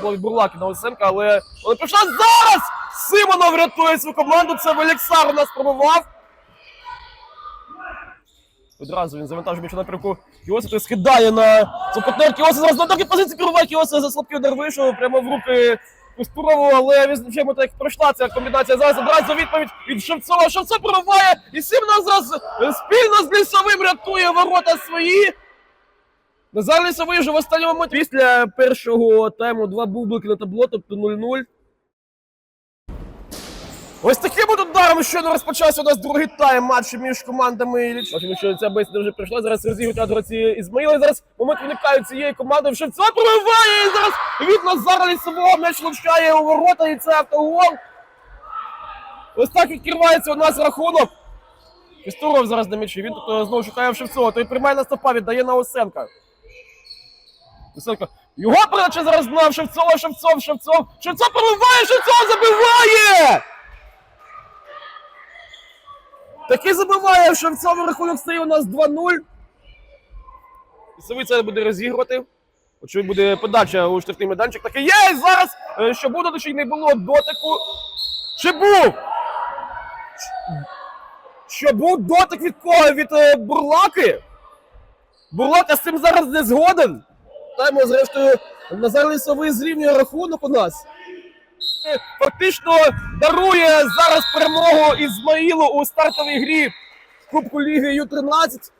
було від Бурлаки на Осенка, але вони пішла зараз! Симонов рятує свою команду. Це Веліксар у нас пробував. Одразу він завантажує м'яч на напрямку Кіоса, той скидає на цю партнер Кіоса. Зараз на такій позиції керуває Кіоса за слабкий удар вийшов прямо в руки Кустурову, але чому так пройшла ця комбінація. Зараз одразу відповідь від Шевцова. Шевцов прориває і Симонов зараз спільно з Лісовим рятує ворота свої. Назар Лісовий вже в останньому. Після першого тайму два бублики на табло, тобто 0-0. Ось таким от ударом щойно розпочався у нас другий тайм матчу між командами. Бачимо, що ця бесіда вже прийшла. Зараз розігрують гравці Ізмаїла. Зараз момент виникають цієї команди. Шевцова прориває! І зараз від Назара Лісового м'яч влучає у ворота, і це автогол. Ось так відкривається у нас рахунок. Кістуров зараз на м'ячі. Він тут е, знову шукає Шевцова. Той приймає на стопа, віддає на Осенка. Осенко. Його передача зараз на Шевцова, Шевцов, Шевцов. Шевцов прориває, Шевцов забиває! Таки забиває Шевцов, рахунок стає у нас 2-0. Лісовий це буде розігрувати. Очевидно, буде подача у штрафний майданчик. Таке є! Зараз, е, що буде, то не було дотику. Чи був? Що був дотик від кого? Від е, Бурлаки? Бурлака з цим зараз не згоден. Таймо, зрештою, Назар Лісовий зрівнює рахунок у нас. Фактично дарує зараз перемогу Ізмаїлу у стартовій грі Кубку Ліги Ю-13.